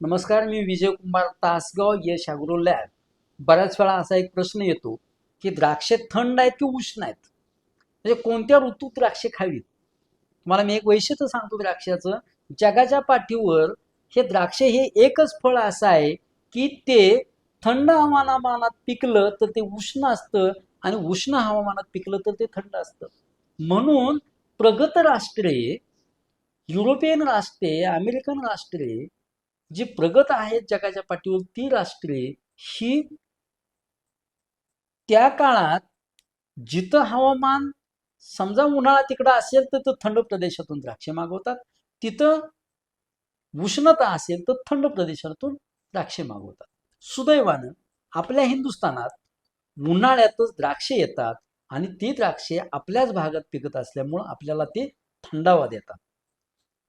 नमस्कार मी Vijay Kumar Tasgaon Yash agro lab. बऱ्याच वेळा असा एक प्रश्न येतो की द्राक्षे थंड आहेत की उष्ण आहेत? म्हणजे कोणत्या ऋतूत द्राक्षे खावीत? तुम्हाला मी एक वैशिष्ट्य सांगतो द्राक्षाचं. जगाच्या पाठीवर हे द्राक्षे हे एकच फळ असं आहे की ते थंड हवामानात पिकलं तर ते उष्ण असतं आणि उष्ण हवामानात पिकलं तर ते थंड असतं. म्हणून प्रगत राष्ट्रे युरोपियन राष्ट्रे अमेरिकन राष्ट्रे जी प्रगत आहेत जगाच्या पाठीवर ती राष्ट्रे ही त्या काळात जिथं हवामान समजा उन्हाळा तिकडं असेल तर तो थंड प्रदेशातून द्राक्षे मागवतात. तिथं उष्णता असेल तर थंड प्रदेशातून द्राक्षे मागवतात. सुदैवानं आपल्या हिंदुस्थानात उन्हाळ्यातच द्राक्षे येतात आणि ती द्राक्षे आपल्याच भागात पिकत असल्यामुळं आपल्याला ते थंडावा देतात.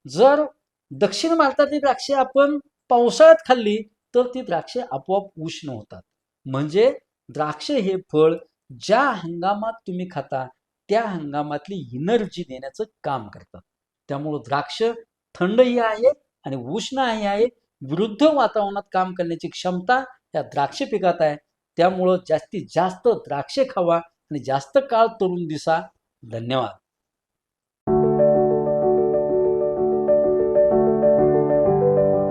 जर दक्षिण भारतातली द्राक्षे आपण पावसाळ्यात खाल्ली तर ती द्राक्षे आपोआप उष्ण होतात. म्हणजे द्राक्ष हे फळ ज्या हंगामात तुम्ही खाता त्या हंगामातली एनर्जी देण्याचं काम करतात. त्यामुळं द्राक्ष थंडही आहे आणि उष्णही आहे. विरुद्ध वातावरणात काम करण्याची क्षमता या द्राक्ष पिकात आहे. त्यामुळं जास्तीत जास्त द्राक्षे खावा आणि जास्त काळ तरुण दिसा. धन्यवाद.